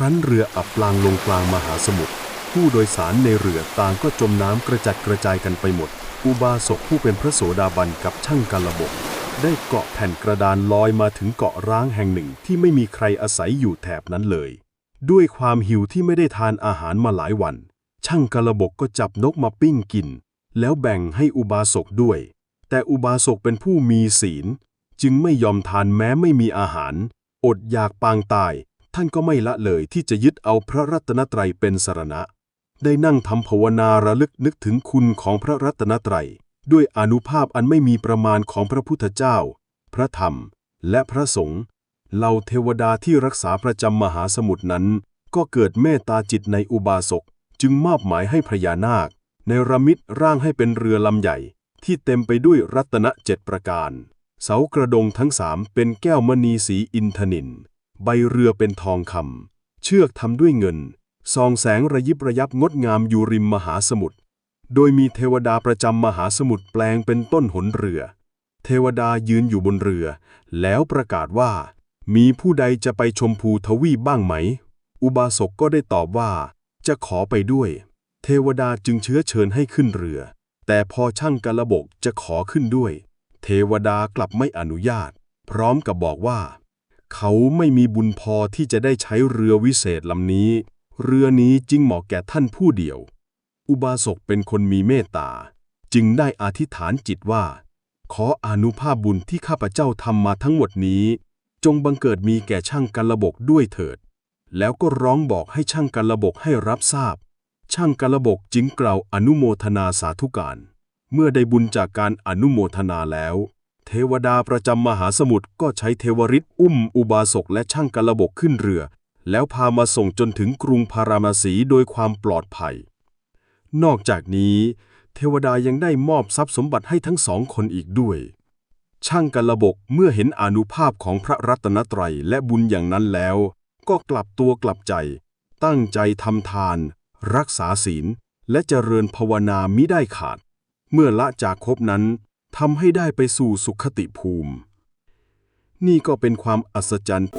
รั้นเรืออับปลางลงกลางมหาสมุทรผู้โดยสารในเรือต่างก็จมน้ำกระจัดกระจายกันไปหมด อุบาสกผู้เป็นพระโสดาบันกับช่างกาละบก ได้เกาะแผ่นกระดานลอยมาถึงเกาะร้างแห่งหนึ่งที่ไม่มีใครอาศัยอยู่แถบนั้นเลย ด้วยความหิวที่ไม่ได้ทานอาหารมาหลายวัน ช่างกาละบกก็จับนกมาปิ้งกิน แล้วแบ่งให้อุบาสกด้วย แต่อุบาสกเป็นผู้มีศีล จึงไม่ยอมทานแม้ไม่มีอาหาร อดอยากปางตาย ท่านก็ไม่ละเลยที่จะยึดเอาพระรัตนตรัยเป็นสรณะ ได้นั่งทำภาวนาระลึกนึกถึงคุณของพระรัตนตรัย ด้วยอนุภาพอันไม่มีประมาณของพระพุทธเจ้า พระธรรม และพระสงฆ์เหล่าเทวดาที่รักษาประจำมหาสมุทรนั้น ก็เกิดเมตตาจิตในอุบาสกจึงมอบหมายให้พญานาค ในระมิดร่างให้เป็นเรือลำใหญ่ ที่เต็มไปด้วยรัตนเจ็ดประการ เสากระดงทั้งสามเป็นแก้วมณีสีอินทนิน ใบเรือเป็นทองคำเชือกทำด้วยเงินซองแสงระยิบระยับงดงามอยู่ริมมหาสมุทร โดยมีเทวดาประจำมหาสมุทรแปลงเป็นต้นหนเรือ เทวดายืนอยู่บนเรือ แล้วประกาศว่า มีผู้ใดจะไปชมพูทวีบ้างไหม อุบาสกก็ได้ตอบว่า จะขอไปด้วย เทวดาจึงเชื้อเชิญให้ขึ้นเรือ แต่พอช่างกระบกจะขอขึ้นด้วย เทวดากลับไม่อนุญาต พร้อมกับบอกว่า เขาไม่มีบุญพอที่จะได้ใช้เรือวิเศษลำนี้ เรือนี้จึงเหมาะแก่ท่านผู้เดียว อุบาสกเป็นคนมีเมตตา จึงได้อธิษฐานจิตว่า ขออนุภาพบุญที่ข้าพเจ้าทำมาทั้งหมดนี้ จงบังเกิดมีแก่ช่างกระบกด้วยเถิด แล้วก็ร้องบอกให้ช่างกระบกให้รับทราบ ช่างกระบกจึงกล่าวอนุโมทนาสาธุการ เมื่อได้บุญจากการอนุโมทนาแล้ว เทวดาประจำมหาสมุทรก็ใช้เทวฤทธิ์อุ้มอุบาสกและช่างกระบกขึ้นเรือ แล้วพามาส่งจนถึงกรุงพาราณสีโดยความปลอดภัย นอกจากนี้ เทวดายังได้มอบทรัพย์สมบัติให้ทั้งสองคนอีกด้วย ช่างกระบกเมื่อเห็นอนุภาพของพระรัตนตรัยและบุญอย่างนั้นแล้ว ก็กลับตัวกลับใจ ตั้งใจทำทาน รักษาศีล และเจริญภาวนามิได้ขาด เมื่อละจากภพนั้น ทำให้ได้ไปสู่สุขติภูมิ นี่ก็เป็นความอัศจรรย์